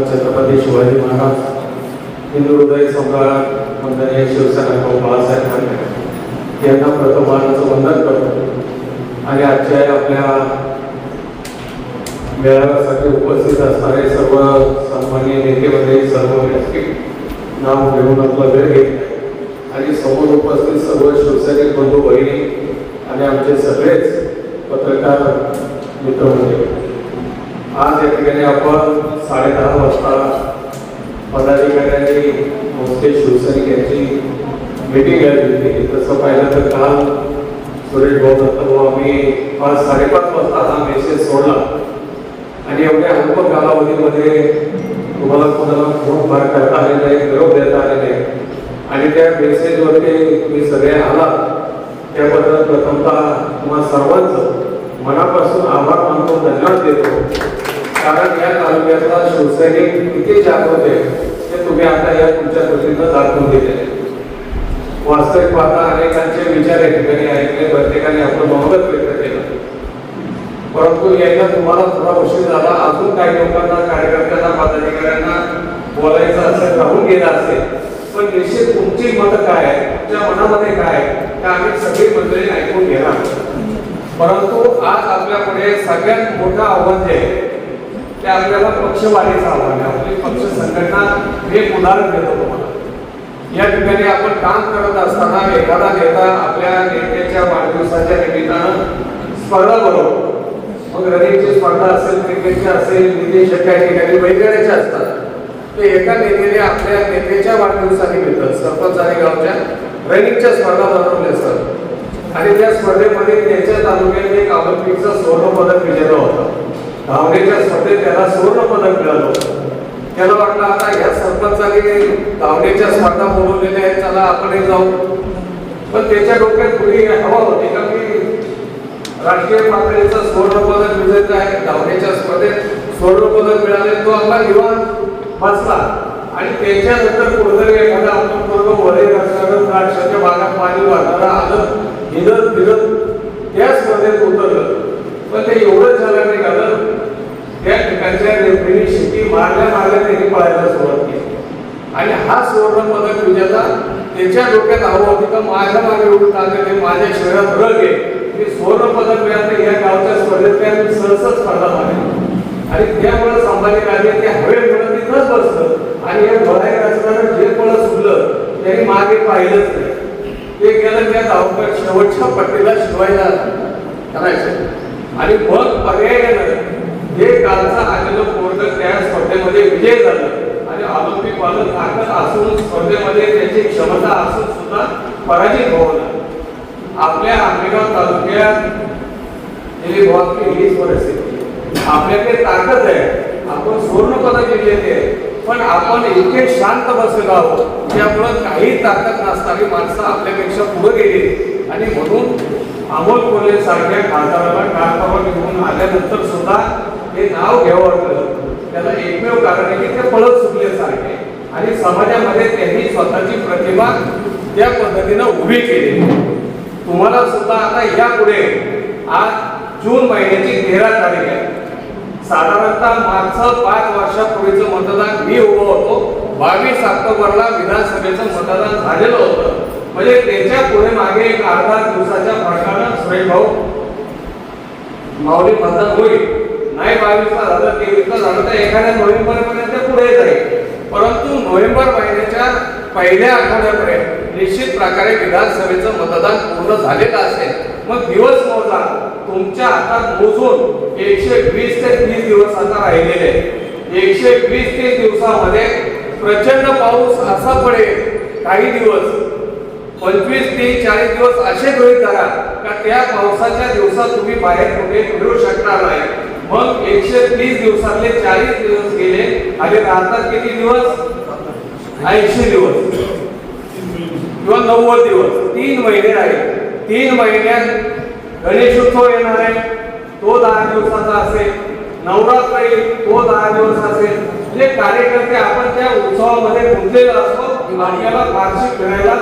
छत्रपती शिवाजी महाराज हिंदू हृदय सम्राट वंदनीय शिवसेना भाऊ बाळासाहेब ठाकरे यांना प्रथम मानाचं वंदन करतो आणि आजच्या आपल्या मेळाव्यासाठी उपस्थित असणारे सर्व सन्मान्य नेते मंडळी सर्व व्यक्ती नाव घेऊन आपला वेळ घेत आणि समोर उपस्थित सर्व शिवसैनिक बंधू बहिणी आणि आमचे सगळेच पत्रकार मित्र होते आज या ठिकाणी आपण साडेदहा वाजता पदाधिकाऱ्यांनी मोठे शिवसैनिक यांची मीटिंग घ्यायची होती तसं पाहिलं तर काल सुरेश भाऊ दत्त भाऊ आम्ही पाच साडेपाच वाजता हा मेसेज सोडला आणि एवढ्या अल्प कालावधीमध्ये तुम्हाला कोणाला फोन फार करता आले नाही निरोप देता आले नाही आणि त्या मेसेजवरती तुम्ही सगळे आला त्याबद्दल प्रथमतः तुम्हा सर्वांचं मनापासून आभार मानतो धन्यवाद देतो. कारण या तालुक्यातला शिवसैनिक किती जागृत आहे ते तुम्ही आता या तुमच्या कृतीनं दाखवून दिले. वास्तविक पाहता अनेकांचे विचार या ठिकाणी ऐकले प्रत्येकाने आपलं मनोगत व्यक्त केलं. परंतु यायला तुम्हाला थोडा उशीर झाला अजून काही लोकांना कार्यकर्त्यांना पदाधिकाऱ्यांना बोलायचं असं राहून गेलं असेल पण निश्चित तुमची मत काय आहे तुमच्या मनामध्ये काय आहे आम्ही सगळी मंडळी ऐकून घेणार परंतु आज आपल्याकडे सगळ्यात मोठं आव्हान जे आहे ते आपल्याला पक्षवाढीचं आव्हान आहे. आपली पक्ष संघटना हे उदाहरण देतो तुम्हाला. या ठिकाणी आपण काम करत असताना एखादा नेता आपल्या नेत्याच्या वाढदिवसाच्या निमित्तानं स्पर्धा बरोबर मग रनिंगची स्पर्धा असेल क्रिकेटची असेल विदेश ठिकाणी वगैरेच्या असतात. ते एका नेत्याने आपल्या नेत्याच्या वाढदिवसानिमित्त सरपंच आणि गावच्या रनिंगच्या स्पर्धा भरवल्या असतात आणि त्या स्पर्धेमध्ये त्याच्या तालुक्यात एक ऑलिम्पिकचा सुवर्ण पदक विजेता होता. धावण्याच्या स्पर्धेत त्याला सुवर्ण पदक मिळालं होतं. त्याला वाटलं आता या सरपंचाने धावण्याच्या स्पर्धा बोलवलेल्या आहेत चला आपणही जाऊ. पण त्याच्या डोक्यात पुढे हवा होती का मी राष्ट्रीय पातळीचा सुवर्ण पदक विजेता आहे धावण्याच्या स्पर्धेत सुवर्ण पदक मिळाले तो आपला निवांत बसला आणि त्याच्यानंतर कुठेतरी एखादा आपण पूर्ण वरे रस्त्यावर द्राक्षाच्या भागात पाणी वाढणारा आलं हिरत फिरत त्या स्पर्धेत उतरलं. पण ते एवढं झालं नाही झालं त्या ठिकाणच्या रेफरीने शेती मारल्या मारल्या त्यांनी पळायला सुरुवात केली. आणि हा सुवर्ण पदक विजेता त्याच्या डोक्यात हवं होती का माझ्या मागे एवढं ताकद आहे माझ्या शहरात रग आहे? मी सुवर्ण पदक मिळालं या गावच्या स्पर्धेत त्या मी स्पर्धा मारली आणि त्यामुळे संभाजी राजे ते हवेमुळे तिथंच बसलं आणि या बाहेर असताना जे पळत सुटलं त्यांनी मागे पाहिलंच नाही. ते गेलं त्या धावकर शेवटच्या पट्टीला शिवायला करायचं आणि मग पर्यायानं हे कालचा आलेलं पोर्ट त्या स्पर्धेमध्ये विजय झालं. आणि ऑलिम्पिक वालं ताकद असून स्पर्धेमध्ये त्याची क्षमता असून सुद्धा पराजित होणं आपल्या आंबेगाव तालुक्यात गेली बहुतेक वीस परिस्थिती. आपल्याकडे ताकद आहे. आपण सुवर्ण पदक विजेते आहे. पण आपण इतके शांत बसलेलो आहोत. त्यामुळं काही ताकद नसणारी माणसं आपल्यापेक्षा पुढे गेली. आणि म्हणून अमोल कोल्हे सारख्या खासदाराला कारभार घेऊन आल्यानंतर सुद्धा हे नाव घ्यावं वाटलं. त्याला एकमेव कारण आहे की ते पळत सुटल्यासारखे आणि समाजामध्ये त्यांनी स्वतःची प्रतिभा त्या पद्धतीनं उभी केली. तुम्हाला सुद्धा आता यापुढे आज जून महिन्याची तेरा तारीख आहे. साधारणतः मागचं पाच वर्षापूर्वीचं मतदान मी उभं होतो. बावीस ऑक्टोबरला विधानसभेचं मतदान झालेलं होतं. म्हणजे त्याच्या पुढे मागे एक अर्धा दिवसाच्या फरकानं सुरेश भाऊ माऊली मतदान होईल. नाही बावीसला झालं तेवीसला झालं तर एखाद्या नोव्हेंबरपर्यंत पुढे जाईल. परंतु नोव्हेंबर महिन्याच्या पहिल्या आठवड्यापर्यंत निश्चित प्रकारे विधानसभेचं मतदान पूर्ण झालेलं असेल. मग दिवस मोजा तुमच्या हातात मोजून एकशे वीस ते तीस दिवस आता राहिलेले एकशे वीस तीस दिवसामध्ये प्रचंड पाऊस असा पडेल काही दिवस. पंचवीस तीस चाळीस दिवस असे गृहित धरा का त्या पावसाच्या दिवसात तुम्ही बाहेर कुठे फिरू शकणार नाही. मग एकशे तीस दिवसातले चाळीस दिवस गेले आणि राहतात किती दिवस? ऐंशी दिवस. किंवा नव्वद दिवस. तीन महिने राहिले. तीन महिन्यात गणेशोत्सव येणार आहे. तो दहा दिवसाचा असेल नवरात्र येईल तो दहा दिवस असेल. म्हणजे कार्यकर्ते आपण त्या उत्सवामध्ये गुंतलेलो असतो आपल्याला फारशी फिरायला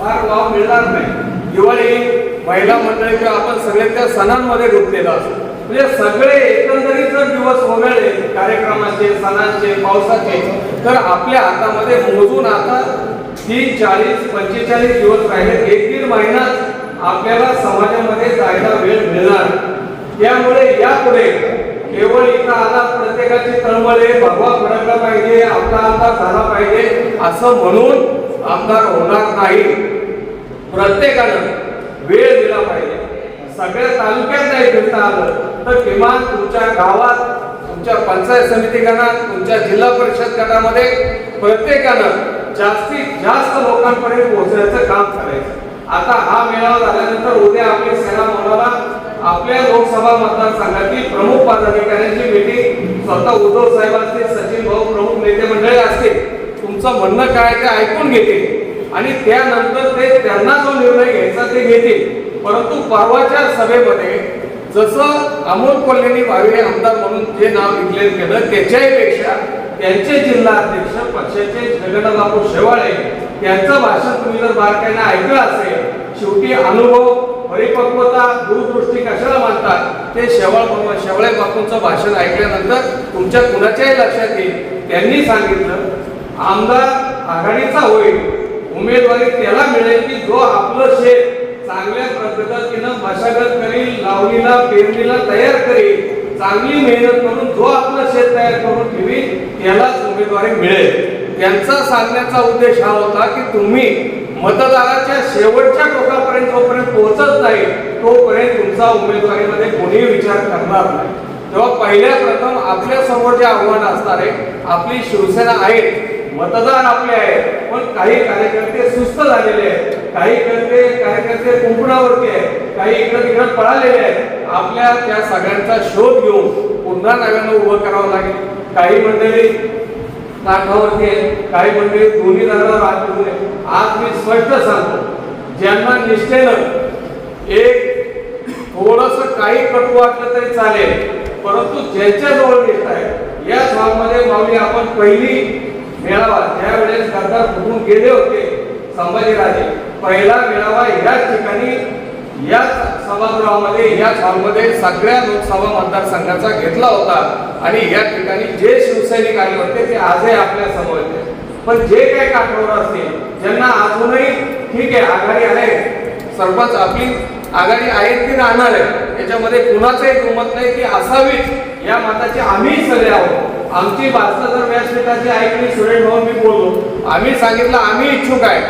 फार लाभ मिळणार नाही. दिवाळी महिला मंडळी किंवा आपण सगळे त्या सणांमध्ये गुंतलेलो असतो. म्हणजे सगळे एकंदरीत जर दिवस वगळले कार्यक्रमाचे सणांचे पावसाचे तर आपल्या हातामध्ये मोजून आता तीन चाळीस पंचेचाळीस दिवस राहिले. एक दीड महिन्यात आपल्याला समाजामध्ये जायला वेळ मिळणार. त्यामुळे यापुढे केवळ इथं आला प्रत्येकाची तळमळे भगवा फडकला पाहिजे आपला आमदार झाला पाहिजे असं म्हणून आमदार होणार नाही. प्रत्येकानं वेळ दिला पाहिजे. सगळ्या तालुक्यात नाही फिरता आलं तर किमान तुमच्या गावात तुमच्या पंचायत समिती गणात तुमच्या जिल्हा परिषद गटामध्ये प्रत्येकानं जास्तीत जास्त लोकांपर्यंत पोहोचण्याचं काम करायचं. आता हा मेळावा झाल्यानंतर उद्या आपली सेना मोलाला आपल्या लोकसभा मतदारसंघातील प्रमुख पदाधिकाऱ्यांची मीटिंग स्वतः उद्धव साहेब असतील सचिन भाऊ प्रमुख नेते मंडळी असतील. तुमचं म्हणणं काय ते ऐकून घेतील. आणि त्यानंतर ते त्यांना जो निर्णय घ्यायचा ते घेतील. परंतु परवाच्या सभेमध्ये जसं अमोल कोल्हेनी भावे आमदार म्हणून जे नाव डिक्लेअर केलं त्याच्याही पेक्षा त्यांचे जिल्हा अध्यक्ष पक्षाचे जगन्नाथबाबू शेवाळे यांचं भाषण तुम्ही जर बारकाईने ऐकलं असेल शेवटी अनुभव परिपक्वता दूरदृष्टी कशाला मानतात? ते शेवाळ शेवळे बापूंचं भाषण ऐकल्यानंतर तुमच्या कुणाच्याही लक्षात येईल. त्यांनी सांगितलं आमदार आघाडीचा होईल. उमेदवारी त्याला मिळेल की जो आपलं शेत चांगल्या पद्धतीनं मशागत करील लावणीला पेरणीला तयार करील चांगली मेहनत करून जो आपलं शेत तयार करून ठेवी त्यालाच उमेदवारी मिळेल. त्यांचा सांगण्याचा उद्देश हा होता की तुम्ही मतदाराच्या शेवटच्या टोकापर्यंत जोपर्यंत पोहोचत नाही तोपर्यंत तुमचा उमेदवारीमध्ये कोणीही विचार करणार नाही. तेव्हा पहिल्या प्रथम आपल्यासमोर जे आव्हान असणार आहे आपली शिवसेना आहे मतदार आपले आहेत पण काही कार्यकर्ते सुस्त झालेले आहेत काही करते कार्यकर्ते कुंपणावरती आहेत काही इकडे तिकडे पळालेले आहेत. आपल्या त्या सगळ्यांचा शोध घेऊन पुन्हा नव्यानं उभं करावं लागेल. काही मंडळी काठावरती आहे. काही मंडळी दोन्ही दरावर आज ठेवून आज मी स्पष्ट सांगतो ज्यांना निष्ठेनं एक थोडस काही कटू वाटलं तरी चालेल परंतु ज्यांच्या जवळ निष्ठा आहे या हॉलमध्ये माऊली आपण पहिली मेळावा त्यावेळेस खासदार गद्दार गेले होते संभाजीराजे पहिला मेळावा याच ठिकाणी याच सभागृहामध्ये याच हॉलमध्ये सगळ्या लोकसभा मतदारसंघाचा घेतला होता. आणि या ठिकाणी जे शिवसैनिक आले होते ते आजही आपल्यासमोर येते पण जे काही काठावर असतील ज्यांना अजूनही ठीक आहे आघाडी आहे. सरपंच आपली आघाडी आहे की राहणार आहे याच्यामध्ये कुणाचंही दुमत नाही की असावीच. या मताचे आम्ही सगळे आहोत. आमची भाषा जर व्यासपीठाची ऐकली सुरेश भाऊ मी बोललो. आम्ही सांगितलं आम्ही इच्छुक आहे.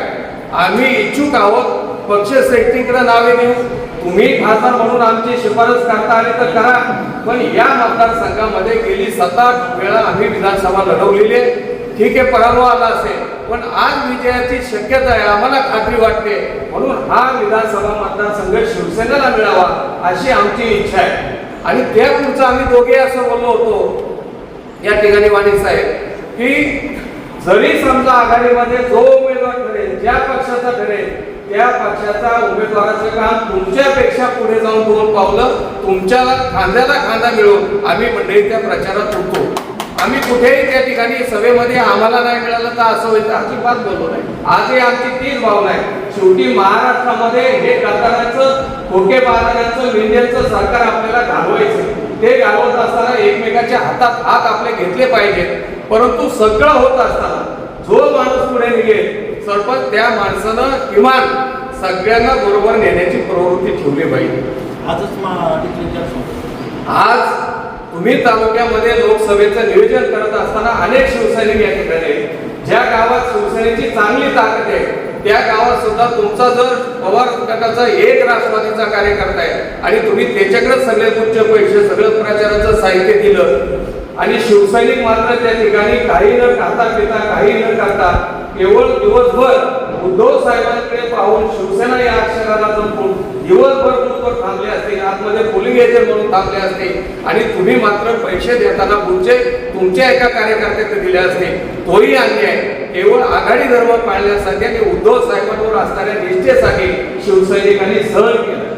आम्ही इच्छुक आहोत पक्ष सेटिंगकडे नावे देऊ तुम्ही खासदार म्हणून आमची शिफारस करता आली तर करा. पण या मतदारसंघामध्ये गेली सात आठ वेळा आम्ही विधानसभा लढवलेली आहे. ठीक आहे पराभव आला असेल पण आज विजयाची शक्यता आहे आम्हाला खात्री वाटते. म्हणून हा विधानसभा मतदारसंघ शिवसेनेला मिळावा अशी आमची इच्छा आहे. आणि त्या पुढचं आम्ही दोघे असं बोललो होतो. या ठिकाणी वाणी साहेब की जरी समजा आघाडीमध्ये जो उमेदवार ठरेल ज्या पक्षाचा ठरेल त्या पक्षाचा उमेदवाराचं काम तुमच्यापेक्षा पुढे जाऊन दोन पावलं तुमच्या खांद्याला खांदा मिळवून आम्ही मंडळी त्या प्रचारात उठतो आम्ही कुठेही त्या ठिकाणी सभेमध्ये आम्हाला नाही मिळालं तर असं होईल अजिबात बोललो नाही. आजही आमची तीच भावना आहे. शेवटी महाराष्ट्रामध्ये हे गद्दाराचं खोके बाजाराचं इंडियनचं सरकार आपल्याला घालवायचं ते घालवत असताना एकमेकाच्या हातात हात आपले घेतले पाहिजेत. परंतु सगळं होत असताना जो माणूस पुढे निघेल सरपंच त्या माणसानं किमान सगळ्यांना बरोबर नेण्याची प्रवृत्ती ठेवली पाहिजे आजच. आज तुम्ही तालुक्यामध्ये लोकसभेचं नियोजन करत असताना अनेक शिवसैनिक या ठिकाणी. ज्या गावात शिवसेनेची चांगली ताकद आहे त्या गावात सुद्धा तुमचा जर पवार गटाचा एक राष्ट्रवादीचा कार्यकर्ता आहे आणि तुम्ही त्याच्याकडे सगळे उच्च पैसे सगळं प्रचाराचं साहित्य दिलं आणि शिवसैनिक मात्र त्या ठिकाणी काही न खाता पिता काही न करता केवळ दिवसभर उद्धव साहेबांकडे पाहून शिवसेना या अक्षराला जपून दिवसभर बूथवर थांबले असते आतमध्ये पोलिंग एजंट म्हणून थांबले असते आणि तुम्ही मात्र पैसे देताना पुढचे तुमच्या एका कार्यकर्त्याकडे दिले असते. तोही अन्याय. केवळ आघाडी धर्म पाळण्यासाठी आणि उद्धव साहेबांवर असणाऱ्या निष्ठेसाठी शिवसैनिकांनी सहन केलं.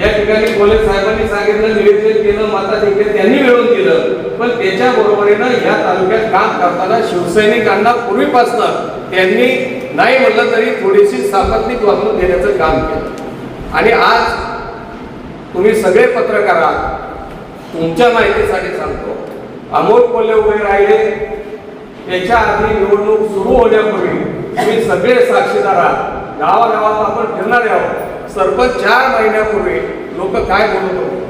या ठिकाणी पोलीस साहेबांनी सांगितलं निवेदन केलं मताधिक्य त्यांनी मिळवून दिलं. पण त्याच्या बरोबरीनं या तालुक्यात काम करताना शिवसैनिकांना पूर्वीपासनं त्यांनी नाही म्हणलं तरी थोडीशी सापत्निक वागणूक देण्याचं काम केलं. आणि आज तुम्ही सगळे पत्रकार आहात. तुमच्या माहितीसाठी सांगतो अमोल कोल्हे उभे राहिले. त्याच्या आधी निवडणूक सुरू होण्यापूर्वी तुम्ही सगळे साक्षीदार आहात. गावागावात आपण फिरणारे आहोत. सरपंच चार महिन्यापूर्वी लोक काय बोलत होते?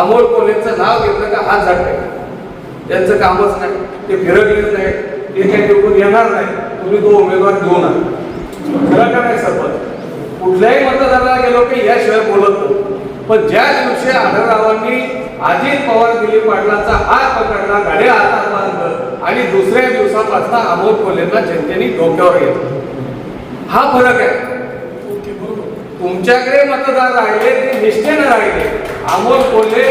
अमोल कोलेंचं नाव घेतलं का हात झाडते त्यांचं कामच नाही. ते फिरकलेच नाही. ते काही निवडून येणार नाही. तुम्ही तो उमेदवार घेऊन आला खरं का नाही सरपंच? कुठल्याही मतदाराला गेलो की याशिवाय बोलत नाही पण ज्या दिवशी आढळरावांनी अजित पवार दिलीप पाटलाचा हात पकडला गाड्या हातात बांधलं आणि दुसऱ्या दिवसापासून अमोल कोल्हेंना जनतेने डोक्यावर घेतलं. हा फरक आहे. तुमच्याकडे मतदार राहिले ते निष्ठेनं राहिले. अमोल कोल्हे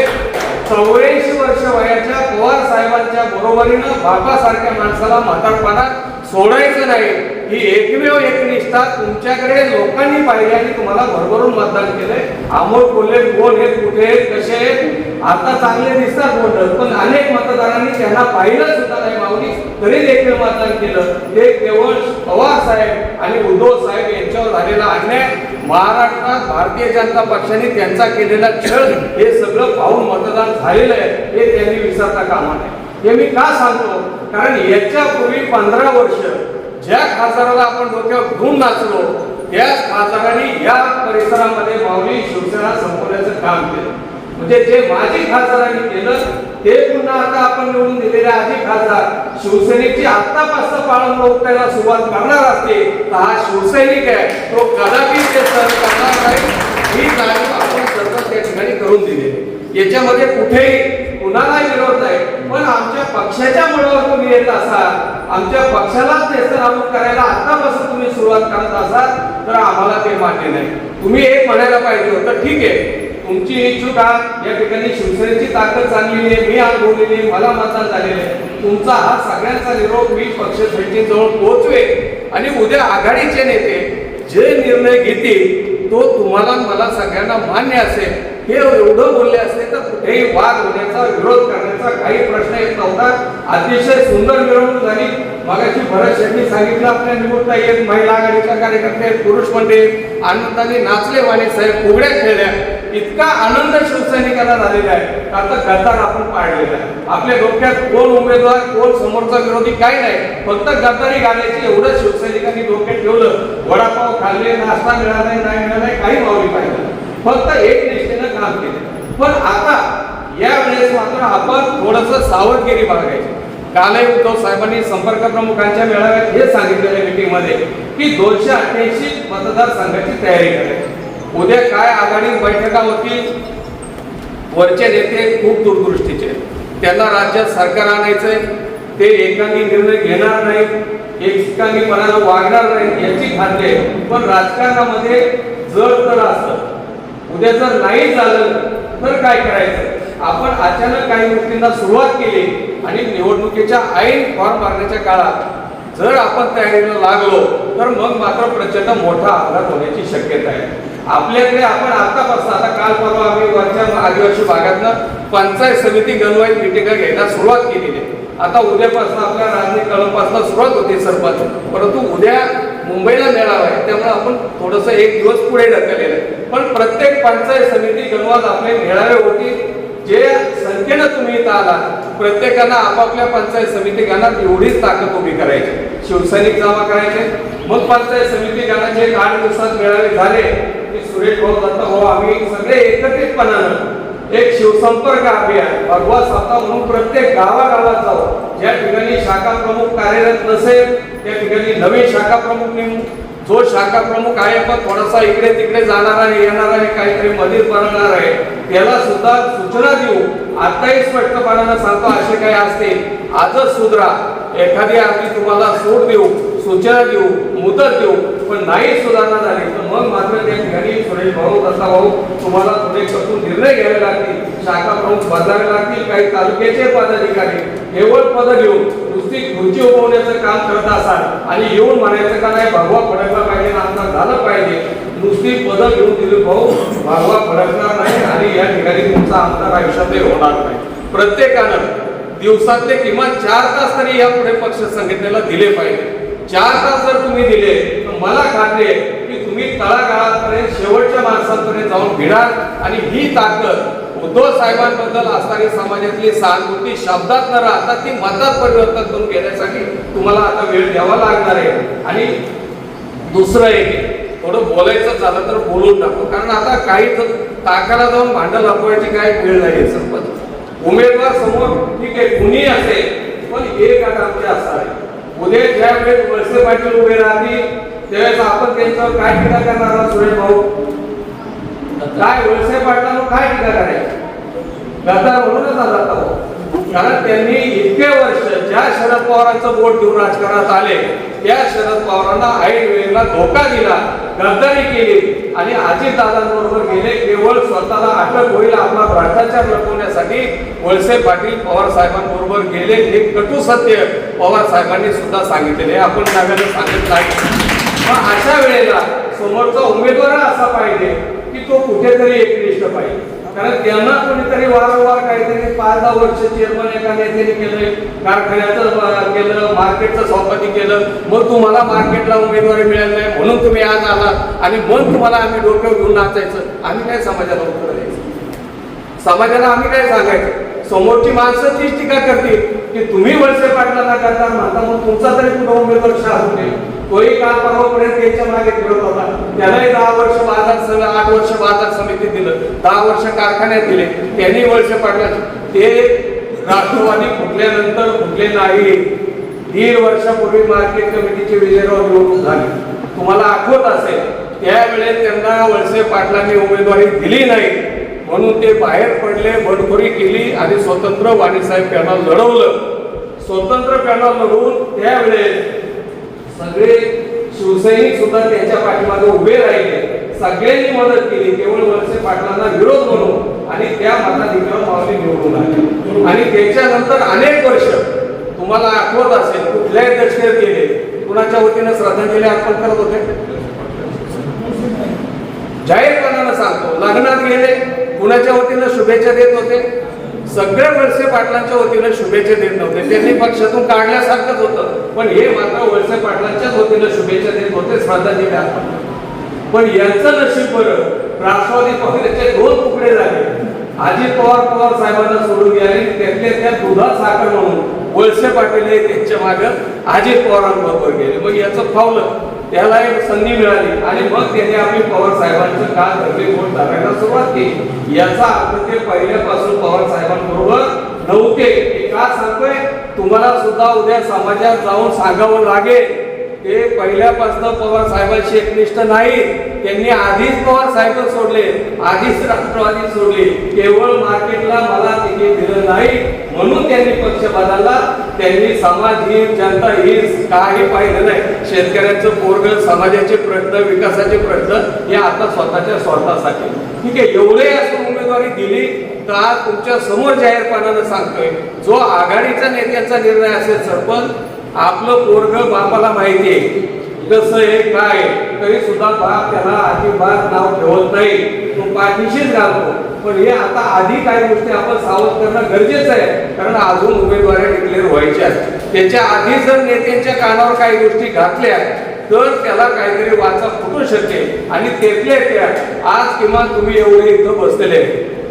चौऱ्याऐंशी वर्ष वयाच्या पवार साहेबांच्या बरोबरीनं बापासारख्या माणसाला म्हातारपणात सोडायचं नाही. ही एकमेव एकनिष्ठा तुमच्याकडे लोकांनी पाहिली आणि तुम्हाला भरभरून मतदान केलंय. अमोल कोल्हे कोण आहेत कुठे आहेत कसे आहेत? आता चांगले दिसतात बोलत पण अनेक मतदारांनी त्यांना पाहिलं सुद्धा नाही माऊली. तरी देखील मतदान केलं. ते केवळ पवार साहेब आणि उद्धव साहेब यांच्यावर झालेला अन्याय. महाराष्ट्रात भारतीय जनता पक्षाने त्यांचा केलेला छळ हे सगळं पाहून मतदान झालेलं आहे हे त्यांनी विसरता कामा नये. हे मी का सांगतो? कारण याच्यापूर्वी पंधरा वर्ष ज्या खासदाराला आपण डोक्यावर घेऊन नाचलो त्याच खासदारांनी या परिसरामध्ये माऊली शिवसेना संपवण्याचं काम केलं. म्हणजे जे माजी खासदारांनी केलं ते पुन्हा आता आपण निवडून दिलेले आजी खासदार. शिवसैनिकची आतापासून पाळून उठायला सुरुवात करणार असते तर हा शिवसैनिक आहे. तो कदापि ते सहन करणार नाही. ही जाणीव आपण सरकार त्या ठिकाणी करून दिली. याच्यामध्ये कुठेही कुणालाही विरोध नाही. पण आमच्या पक्षाच्या मुळावर तुम्ही येत असाल आमच्या पक्षालाच नेस्तनाबूत करायला आतापासून तुम्ही सुरुवात करत असाल तर आम्हाला ते मान्य नाही. तुम्ही एक म्हणायला पाहिजे होतं ठीक आहे. तुमची इच्छुक आहात या ठिकाणी शिवसेनेची ताकद चांगली आहे मी अनुभवलेली आहे, मला मतदान झालेलं आहे. तुमचा हा सगळ्यांचा निरोप मी पक्ष जवळ पोहोचवे आणि उद्या आघाडीचे नेते जे निर्णय घेतील तो तुम्हाला मला सगळ्यांना मान्य असेल. हे एवढं बोलले असते तर कुठेही वाद होण्याचा विरोध करण्याचा काही प्रश्न येत नव्हता. अतिशय सुंदर मिरवणूक झाली. मगाशी भरत शेट्टी सांगितलं आपल्या निवडता येत महिला आघाडीच्या कार्यकर्ते पुरुष मंडळी आनंदाने नाचले वाणी साहेब उघड्या खेळल्या. इतका आनंद शिवसैनिकांना झालेला आहे. का आता गद्दार आपण पाळलेला आहे. आपल्या डोक्यात कोण उमेदवार कोण समोरचा विरोधी काही नाही. फक्त गद्दारी घालायची एवढं शिवसैनिकांनी डोक्यात ठेवलं. वडापाव खाल्ले नाश्ता मिळाला नाही मिळाला काही मावली पाहिजे फक्त एक निष्ठेनं काम केले. पण आता या वेळेस मात्र आपण थोडस सावधगिरी बाळगायची. कालही उद्धव साहेबांनी संपर्क प्रमुखांच्या मेळाव्यात हे सांगितलेल्या मीटिंगमध्ये की दोनशे अठ्ठ्याऐंशी मतदारसंघाची तयारी करायची. उद्या काय आघाडी बैठका होतील वरचे नेते खूप दूरदृष्टीचे त्यांना राज्यात सरकार आणायचंय ते एकांगी निर्णय घेणार नाही एकांगीपणानं वागणार नाही याची खात्री आहे. पण राजकारणामध्ये जर तर असतं. उद्या जर नाही झालं तर काय करायचं? आपण अचानक काही गोष्टींना सुरुवात केली आणि निवडणुकीच्या ऐन फॉर्म मारण्याच्या काळात जर आपण तयारीला लागलो तर मग मात्र प्रचंड मोठा अपघात होण्याची शक्यता आहे. आपल्याकडे आपण आतापासून आता काल परवा आम्ही वरच्या आदिवासी भागातनं पंचायत समिती गणवाई मिटिंग घ्यायला सुरुवात केलेली आहे. आता उद्यापासून आपल्या राजनीत कळमपासून सुरुवात होते सरपंच परंतु उद्या मुंबईला मेळावा आहे. त्यामुळे आपण थोडस एक दिवस पुढे ढकललेलं आहे. पण प्रत्येक पंचायत समिती गणवात आपले मेळावे होतील. जे संख्येनं तुम्ही इथं आला प्रत्येकाला आपापल्या पंचायत समिती गणात एवढीच ताकद उभी करायची. शिवसैनिक जमा करायचे. मग पंचायत समिती गणाचे एक आठ दिवसात मेळावे झाले की सुरेश भाऊ दत्ता भाऊ आम्ही सगळे एकत्रितपणानं एक शिवसंपर्क अभियान भगवा स्वतः म्हणून प्रत्येक गावागावात जाऊ ज्या ठिकाणी शाखा प्रमुख कार्यरत नसेल त्या ठिकाणी नवीन शाखा प्रमुख नेमू. जो शाखा प्रमुख आहे पण थोडासा इकडे तिकडे जाणार आहे येणार आहे काहीतरी मधीर बनणार आहे त्याला सुद्धा सूचना देऊ. आताही स्पष्टपणानं सांगतो असे काही असतील. आजच सुधरा. एखादी आम्ही तुम्हाला सूट देऊ. सूचना देऊ मुदत देऊ पण नाही सुधारणा झाली तर मग मात्र त्या ठिकाणी सुरेश भाऊ असा भाऊ तुम्हाला पुढे कसून निर्णय घ्यावे लागतील. शाखा प्रमुख बदलावे लागतील. काही तालुक्याचे पदाधिकारी केवळ पद घेऊन नुसती खुर्ची उभवण्याचं काम करत असाल आणि येऊन म्हणायचं का नाही भगवा फडकला पाहिजे आमदार झालं पाहिजे. नुसती पदं घेऊन दिली भाऊ भगवा फडकणार नाही आणि या ठिकाणी तुमचा आमदार आयुष्यातही होणार नाही. प्रत्येकानं दिवसातले किमान चार तास तरी या पुढे पक्ष संघटनेला दिले पाहिजे. चार तास जर तुम्ही दिले तर मला खात्री आहे की तुम्ही तळागाळापर्यंत शेवटच्या माणसांपर्यंत जाऊन भिडाल. आणि ही ताकद उद्धव साहेबांबद्दल असणारी समाजातली सहानुभूती शब्दात न राहता ती मतात परिवर्तन करून घेण्यासाठी तुम्हाला आता वेळ द्यावा लागणार आहे. आणि दुसरं एक आहे, थोडं बोलायचं झालं तर बोलून टाकू. कारण आता काही ताकाला जाऊन भांडण लपवायची काय वेळ नाही संपत. उमेदवार समोर ठीक आहे कुणी असेल पण एक आता आमच्या असणार आहे. उद्या ज्या वेळेस वळसे पाटील उभे राहतील त्यावेळेस आपण त्यांच्यावर काय टीका करणार आहोत सुरेश भाऊ काय वळसे पाटलांवर काय टीका करायची गद्दार म्हणूनच आला. कारण त्यांनी इतके वर्ष ज्या शरद पवारांचं बोट घेऊन राजकारणात आले त्या शरद पवारांना ऐन वेळेला धोका दिला गद्दारी केली आणि अजितदादांबरोबर गेले केवळ स्वतःला अटक होईल आपला भ्रष्टाचार लपवण्यासाठी वळसे पाटील पवार साहेबांबरोबर गेले. हे कटू सत्य पवार साहेबांनी सुद्धा सांगितलेले आपण नव्यानं सांगितलं आहे मग अशा वेळेला समोरचा उमेदवार असा पाहिजे की तो कुठेतरी एकनिष्ठ पाहिजे. कारण त्यांना कोणीतरी वारंवार काहीतरी पाच दहा वर्ष चेअरमन एका नेत्याने केलंय कारखान्याचं केलं मार्केटचं सभापती केलं. मग तुम्हाला मार्केटला उमेदवारी मिळाली नाही म्हणून तुम्ही आज आला. आणि मग तुम्हाला आम्ही डोक्यावर घेऊन नाचायचं. आम्ही काय समाजाला उत्तर द्यायचं? समाजाला आम्ही काय सांगायचं? समोरची माणसं तीच टीका करतील की तुम्ही वळसे पाटलांना करता म्हणता मग तुमचा तरी कुठं उमेदवार शाह नये तोही काल परवापर्यंत त्यांच्या मागे फिरत होता. त्यालाही दहा वर्ष बाजार समिती आठ वर्ष बाजार समिती दिलं. दहा वर्ष कारखान्यात दिले. त्यांनी वळसे पडल्या ते राष्ट्रवादी फुटल्यानंतर फुटले नाही. दीड वर्षापूर्वी मार्केट कमिटीचे विजयराव निवडणूक झाली. तुम्हाला आठवत असेल त्यावेळेस त्यांना वळसे पाटलांनी उमेदवारी दिली नाही. म्हणून ते बाहेर पडले बंडखोरी केली आणि स्वतंत्र वाणीसाहेब पॅनल लढवलं. स्वतंत्र पॅनल लढवून त्यावेळेस सगळे शिवसैनिक सुद्धा त्यांच्या पाठीमागे उभे राहिले. सगळ्यांनी मदत केली. केवळ वळसे पाटलांना विरोध म्हणून आणि त्या मताधिकार मावली निवडून आले. आणि त्याच्यानंतर अनेक वर्ष तुम्हाला आठवत असेल कुठल्याही दक्षिण गेले कुणाच्या वतीनं श्रद्धांजली अर्पण करत होते? जाहीरपणानं सांगतो लग्नात गेले कुणाच्या वतीनं शुभेच्छा देत होते? सगळ्या वळसे पाटलांच्या वतीनं शुभेच्छा देत नव्हते. त्यांनी पक्षातून काढल्यासारखंच होतं. पण हे मात्र वळसे पाटलांच्याच वतीनं शुभेच्छा देत होते श्रद्धाजी पण यांचं नशीब बरं राष्ट्रवादी पक्षाचे दोन तुकडे झाले. अजित पवार पवार साहेबांना सोडून गेले त्यातल्या त्या दुधात साखर म्हणून वळसे पाटील हे त्यांच्या मागे अजित पवारांबरोबर गेले. मग याचं फावलं. त्याला एक संधी मिळाली. आणि मग त्याने आपली पवार साहेबांचं काल धरले वोट धरायला सुरुवात केली? याचा अर्थ ते पहिल्यापासून पवार साहेबांबरोबर नव्हते. हे का सांगतोय तुम्हाला सुद्धा उद्या समाजात जाऊन सांगावं लागेल. ते पहिल्यापासून पवार साहेबांशी एकनिष्ठ नाही त्यांनी आधीच पवार साहेब सोडले आधीच राष्ट्रवादी सोडले. केवळ मार्केटला मला तिकीट दिलं नाही. म्हणून त्यांनी पक्ष बदलला. त्यांनी समाज ही जनता ही काही पाहिलं नाही. शेतकऱ्यांचं पोरग समाजाचे प्रश्न विकासाचे प्रश्न हे आता स्वतःच्या स्वार्थासाठी. ठीक आहे एवढे असं उमेदवारी दिली तर आज तुमच्यासमोर जाहीरपणानं सांगतोय. जो आघाडीचा नेत्यांचा निर्णय असेल सरपंच आपलं पोरग बापाला माहिती आहे. कसं आहे काय तरी सुद्धा बाप त्याला अजिबात नाव ठेवत नाही. तो पाठीशीच घालतो पण हे आता आधी काही गोष्टी आपण सावध करणं गरजेचं आहे. कारण अजून उमेदवारी डिक्लेअर व्हायच्या आहेत त्याच्या आधी जर नेत्यांच्या कानावर काही गोष्टी घातल्या तर त्याला काहीतरी वाचा फुटू शकेल. आणि त्यातल्या त्या आज किमान तुम्ही एवढे इथं बसलेले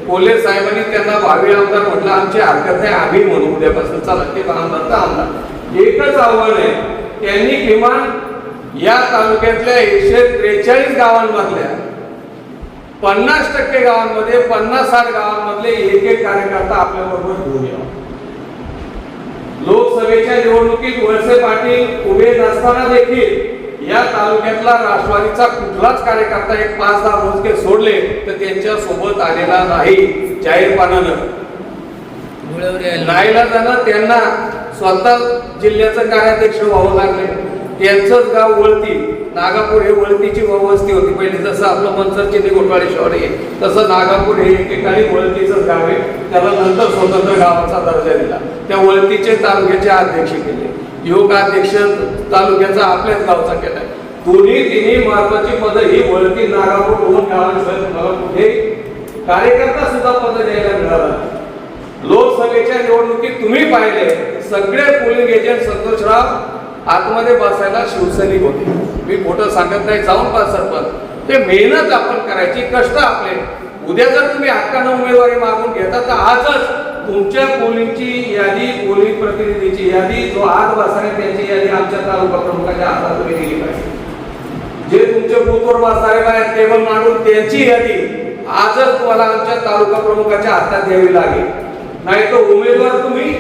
कोल्हे साहेबांनी त्यांना भावी आमदार म्हटलं आमची हरकत नाही आम्ही म्हणू. उद्यापासून चला. ते आमदार तर आमदार. एकच आव्हान आहे. त्यांनी किमान या तालुक्यातल्या एकशे त्रेचाळीस गावांमधल्या पन्नास टक्के गावांमध्ये पन्नास साठ गावांमधले एक एक कार्यकर्ता आपल्या बरोबर घेऊन यावा. लोकसभेच्या निवडणुकीत वळसे पाटील उभे नसताना देखील या तालुक्यातला राष्ट्रवादीचा कुठलाच कार्यकर्ता एक पाच दहा मोजके सोडले तर त्यांच्यासोबत आलेला नाही जाहीरपणानं राहिला जाणं त्यांना स्वतः जिल्ह्याचं कार्याध्यक्ष व्हावं लागले. त्यांचंच गाव वळती नागापूर हे वळतीची वस्ती होती. पहिले जसं आपलं मनसर चिंदी घोटाळे शहर आहे तसं नागापूर हे एकेकाळी वळतीचंच गाव आहे. त्याला नंतर स्वतंत्र गावाचा दर्जा दिला. त्या वळतीचे तालुक्याचे अध्यक्ष केले. योगाध्यक्ष तालुक्याचा आपल्याच गावचा केला. दोन्ही तिन्ही महत्वाची पदं ही वळती नागापूर दोन गावांशिवाय तुम्हाला कुठे कार्यकर्ता सुद्धा पद द्यायला मिळाला. लोकसभेच्या निवडणुकीत तुम्ही पाहिले सगळे पोलिंग एजंट संतोषराव आतमध्ये बसायला शिवसैनिक होते. मी खोटं सांगत नाही जाऊन पा सरपंच. ते मेहनत आपण करायची कष्ट आपले. उद्या जर तुम्ही हक्कानं उमेदवारी मागून घेता तर आजच तुमच्या पोलिंगची यादी पोलिंग प्रतिनिधीची यादी जो आज बसणार त्यांची यादी आमच्या तालुका प्रमुखाच्या हातात तुम्ही दिली पाहिजे. जे तुमचे बूथवर बसणारे आहेत टेबल मांडून त्यांची यादी आजच तुम्हाला आमच्या तालुका प्रमुखाच्या हातात द्यावी लागेल. नाही तर उमेदवार तुम्ही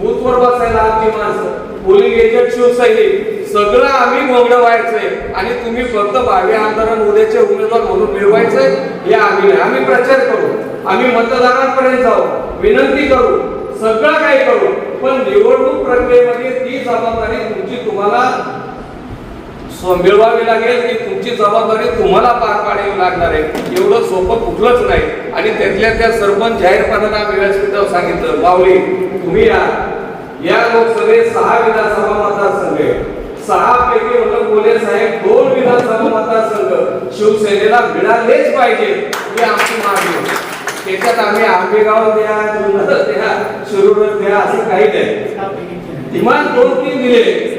बूथवर बसायला आमची माणसं. पोलिंग एजंट शिवसैनिक सगळं आम्ही गोंगड व्हायचंय. आणि तुम्ही फक्त बावी आमदार उद्याचे उमेदवार म्हणून मिळवायचंय हे आम्ही आम्ही प्रचार करू. आम्ही मतदारांपर्यंत जाऊ. विनंती करू. सगळं काही करू. पण निवडणूक प्रक्रियेमध्ये ती जबाबदारी तुमची तुम्हाला मिळवावी लागेल की तुमची जबाबदारी तुम्हाला पार पाडावी लागणार आहे. एवढं सोपं कुठलंच नाही. आणि त्यातल्या त्या सरपंच जाहीरपणाला आम्ही व्यासपीठावर सांगितलं बावली तुम्ही या. या लोकसभेत सहा विधानसभा मतदारसंघ आहे सहा पैकी म्हणलं बोले साहेब दोन विधानसभा मतदारसंघ. शिवसेनेला मिळालेच पाहिजे. ही आमची मागणी आहे. त्याच्यात आम्ही आंबेगाव द्या जुन्नर द्या शिरूर द्या असं काही नाही. किमान दोन तीन दिले.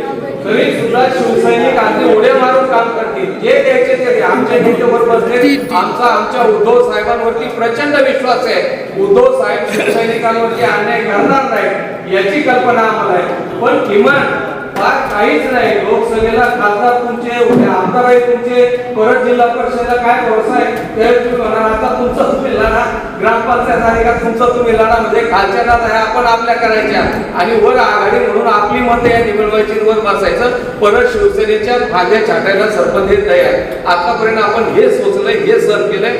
तरी सुद्धा शिवसैनिक आमचे उड्या मारून काम करतील. जे द्यायचे ते. आमच्या नेत्यावर बसले आमचा आमच्या उद्धव साहेबांवरती प्रचंड विश्वास आहे. उद्धव साहेब शिवसैनिकांवरती अन्याय करणार नाही याची कल्पना आम्हाला आहे. पण किमान फार काहीच नाही. लोकसभेला खासदार तुमचे आमदार आहे तुमचे परत जिल्हा परिषदला काय भरोसा आहे ते तुम्ही म्हणा आता तुमचं तुम्ही लढा. ग्रामपंचायत आहे का तुमचं तुम्ही लढा. म्हणजे खालच्या नात आहे आपण आपल्या करायच्या. आणि वर आघाडी म्हणून आपली मतं या निवडवायची वर बसायचं. परत शिवसेनेच्या भाज्या छाटायला संबंधित नाही तयार आतापर्यंत आपण हे सोचलंय हे सर केलंय.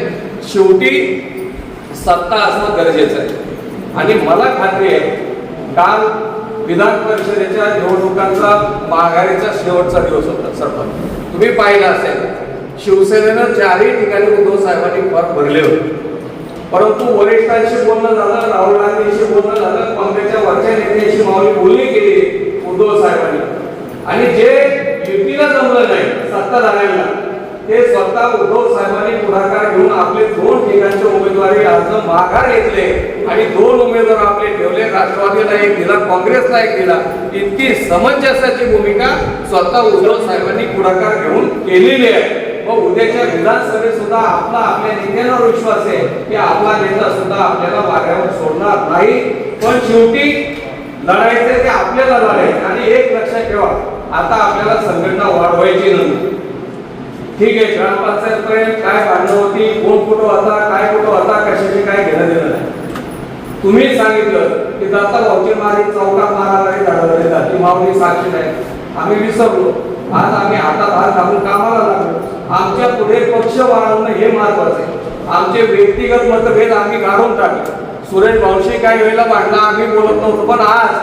शेवटी सत्ता असणं गरजेचं आहे. आणि मला खात्री आहे काल विधान परिषदेच्या निवडणुकांचा माघारीचा शेवटचा दिवस होता सरपंच. तुम्ही पाहिलं असेल शिवसेनेनं चारही ठिकाणी उद्धव साहेबांनी फॉर्म भरले होते. परंतु वरिष्ठांशी बोलणं झालं राहुल गांधींशी बोलणं झालं काँग्रेसच्या वरच्या नेत्यांशी माऊली बोलणी केली उद्धव साहेबांनी. आणि जे युतीला जमलं नाही सत्ताधाऱ्यांना ते स्वतः उद्धव साहेबांनी पुढाकार घेऊन आपले दोन ठिकाणचे उमेदवारी अर्ज माघार घेतले आणि दोन उमेदवार आपले ठेवले. राष्ट्रवादीला एक दिला काँग्रेसला एक दिला. इतकी समंजसाची भूमिका स्वतः उद्धव साहेबांनी पुढाकार घेऊन केलेली आहे. मग उद्याच्या विधानसभेत सुद्धा आपला आपल्या नेत्यांवर विश्वास आहे की आपला नेता सुद्धा आपल्याला वाऱ्यावर सोडणार नाही. पण शेवटी लढायचे ते आपल्याला लढायचं आणि एक लक्षात ठेवा आता आपल्याला संघटना वाढवायची नाही. ठीक आहे ग्रामपंचायत पर्यंत काय भांडणं होती कोण कुठं होता काय कुठं होता कशाचे काय घेणं देणं नाही. तुम्ही सांगितलं की जाता भाऊची मारी चौकात मारामारी झाडावरी जाती माऊली साक्षी नाही. आम्ही विसरलो. आज आम्ही हातात हात घालून कामाला लागलो. आमच्या पुढे पक्ष वाढवणं हे महत्वाचं आहे. आमचे व्यक्तिगत मतभेद आम्ही काढून टाकले. सुरेश भाऊशी काही वेळेला वाढला आम्ही बोलत नव्हतो पण आज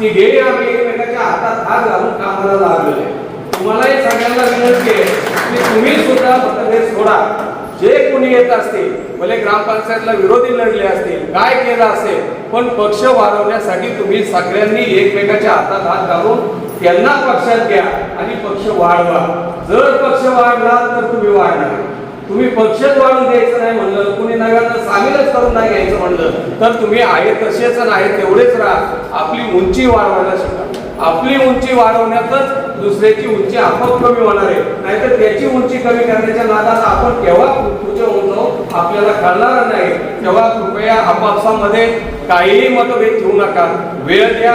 तिघेही आम्ही एकमेकाच्या हातात हात घालून कामाला लागलेले. तुम्हालाही सगळ्यांना विनंती आहे की तुम्ही सुद्धा मतभेद सोडा. जे कोणी येत असतील भले ग्रामपंचायतला विरोधी लढले असतील काय केलं असेल पण पक्ष वाढवण्यासाठी तुम्ही सगळ्यांनी एकमेकाच्या हातात हात घालून त्यांना पक्षात घ्या आणि पक्ष वाढवा. जर पक्ष वाढला तर तुम्ही वाढणार. तुम्ही पक्षच वाढून द्यायचं नाही म्हणलं कुणी नव्यानं सामीलच करून नाही घ्यायचं म्हणलं तर तुम्ही आहे तसेच नाही तेवढेच राहा. आपली उंची वाढवायला शिका. आपली उंची वाढवण्यातच दुसऱ्याची उंची आपोआप कमी होणार आहे. नाहीतर त्याची उंची कमी करण्याच्या नादात आपण केव्हा पुढे होऊन आपल्याला कळणार नाही. तेव्हा कृपया आपापसामध्ये काहीही मतभेद ठेवू नका. वेळ द्या.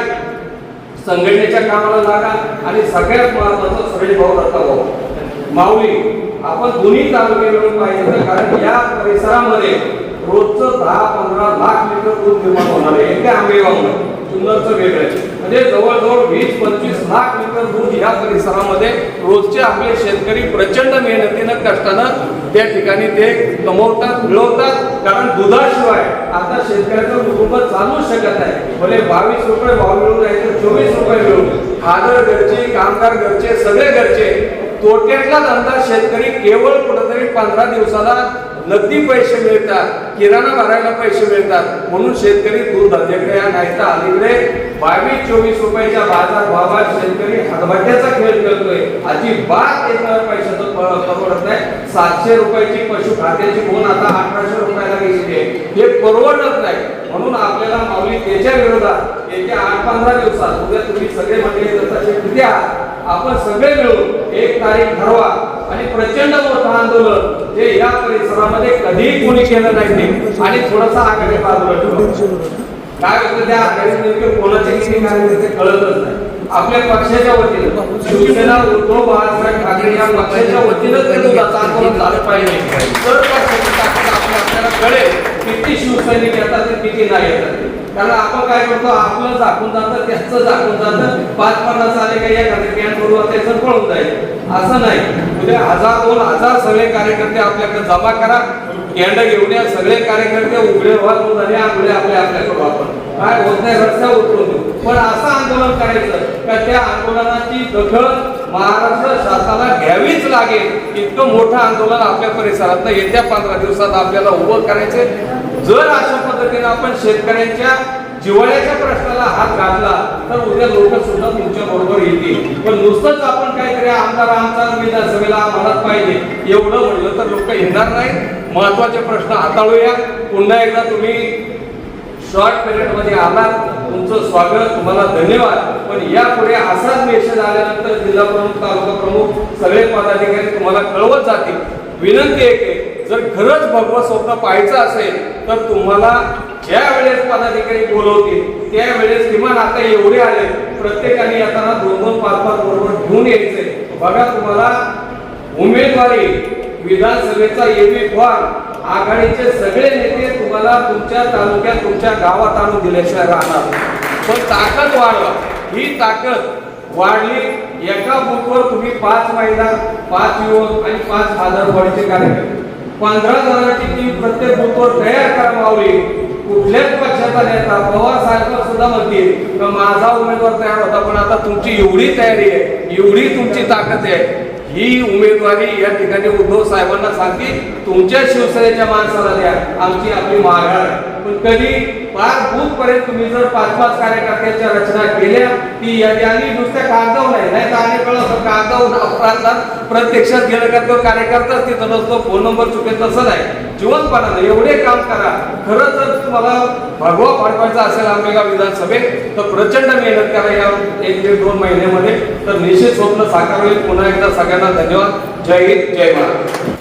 संघटनेच्या कामाला लागा आणि सगळ्यात महत्वाचं सुरेश भाऊ दत्ता भाऊ. माऊली आपण दोन्ही तालुके मिळून पाहिजे कारण या परिसरामध्ये रोजचं दहा पंधरा लाख लिटर दूध निर्माण होणार आहे. एका आंबेगावमध्ये. जुन्नरचं वेगळं म्हणजे जवळजवळ वीस पंचवीस लाख लिटर दूध या परिसरामध्ये रोजचे आपले शेतकरी प्रचंड मेहनतीनं कष्टानं त्या ठिकाणी ते कमवतात मिळवतात. कारण दुधाशिवाय आता शेतकऱ्याचं कुटुंब चालूच शकत नाही. भले बावीस रुपये भाव मिळून राहिले चोवीस रुपये मिळून हादर घरचे कामगार घरचे सगळे घरचे तोट्यातला धंदा शेतकरी केवळ कुठंतरी पंधरा दिवसाला नगदी पैसे मिळतात किराणा भरायला पैसे मिळतात. म्हणून शेतकरी दूध धंद्याकडे या नाही अलीकडे बावीस चोवीस रुपयाच्या बाजार भावात शेतकरी हातभाट्याचा खेळ करतोय अजिबात त्याच्यावर पैशाचं प- परवडत नाही. सातशे रुपयाची पशु खात्याची फोन आता अठराशे रुपयाला घेतली आहे? हे परवडत नाही. म्हणून आपल्याला माऊली त्याच्या विरोधात येत्या आठ पंधरा दिवसात उद्या तुम्ही सगळे मंडळी तसे द्या आपण सगळे मिळून एक तारीख ठरवा आणि प्रचंड मोठं आंदोलन जे परिसरामध्ये कधीही कोणी केलं नाही आणि थोडासा आघाडी बाजूला काय होतं त्या आघाडीत नेमके कोणाचे किती कार्यकर्ते कळतच नाही. आपल्या पक्षाच्या वतीनं शिवसेना उद्धव बाळासाहेब ठाकरे या पक्षाच्या वतीनं ते आंदोलन झालं पाहिजे. तर पक्षाची आपल्याला कळेल किती शिवसैनिक येतात ते किती नाही येतात. कारण आपण काय करतो आपलं झाकून जातं त्याचं झाकून जातं. पाच पन्नास आले काही या कॅन करू त्याचं पळून जाईल. असं नाही. उद्या हजार दोन हजार सगळे कार्यकर्ते आपल्याकडे जमा करा. कॅन्ड घेऊन या सगळे कार्यकर्ते उघडे व्हा झाले आंघोळे आपल्या आपल्याकडे आपण. काय होत नाही रस्त्यावर उतरून पण असं आंदोलन करायचं का त्या आंदोलनाची दखल महाराष्ट्र शासनाला घ्यावीच लागेल. इतकं मोठं आंदोलन आपल्या परिसरात येत्या पंधरा दिवसात आपल्याला उभं करायचे. जर अशा पद्धतीने आपण शेतकऱ्यांच्या जिवाळ्याच्या प्रश्नाला हात घातला तर उद्या लोक सुद्धा तुमच्या बरोबर येतील. पण नुसतंच आपण काहीतरी आमदार आमचा विधानसभेला आम्हाला पाहिजे. एवढं म्हणलं तर लोक येणार नाही महत्त्वाचे प्रश्न हाताळूया. पुन्हा एकदा तुम्ही शॉर्ट पिरियडमध्ये आलात. तुमचं स्वागत तुम्हाला धन्यवाद. पण यापुढे असाच मेसेज आल्यानंतर जिल्हा प्रमुख तालुका प्रमुख सगळे पदाधिकारी तुम्हाला कळवत जातील. विनंती आहे की जर खरंच भगवत स्वप्न पाहायचं असेल तर तुम्हाला ज्या वेळेस पदाधिकारी बोलवतील त्यावेळेस किमान आता एवढे आले प्रत्येकाने येताना दोन दोन पाच पाच बरोबर घेऊन यायचे बघा तुम्हाला उमेदवारी विधानसभेचा एबी फॉर्म आघाडीचे सगळे नेते तुम्हाला तुमच्या तालुक्यात तुमच्या गावात आणून दिल्याशिवाय राहणार पण ताकद वाढवा. ही ताकद वाढली एका बुथवर तुम्ही पाच महिला पाच युवक आणि पाच हजार आधारवाडीचे कार्यक्रम पंधरा जणांची टीम प्रत्येक बुथवर तयार करावी कुठल्याच पक्षाचा नेता पवार साहेब सुद्धा म्हणतील तर माझा उमेदवार तयार होता पण आता तुमची एवढी तयारी आहे एवढी तुमची ताकद आहे. ही उमेदवारी या ठिकाणी उद्धव साहेबांना सांगतील तुमच्या शिवसेनेच्या माणसाला द्या आमची आपली माघार आहे. पण कधी पार बूथ पर्यंत तुम्ही जर पाच पाच कार्यकर्त्यांच्या रचना केल्या ती यादी आणि नुसत्या कागदावर नाही नाही तर अनेक वेळा असं कागदावर अपराधात प्रत्यक्षात गेलं का तो कार्यकर्ताच तिथं नसतो फोन नंबर चुकेल तसं नाही. जीवनपणानं एवढे काम करा. खरं जर तुम्हाला भगवा पाठवायचा असेल आंबेगाव विधानसभेत तर प्रचंड मेहनत करा या एक दीड दोन महिन्यामध्ये. तर निश्चित स्वप्न साकार होईल. पुन्हा एकदा सगळ्यांना धन्यवाद. जय हिंद जय महाराष्ट्र.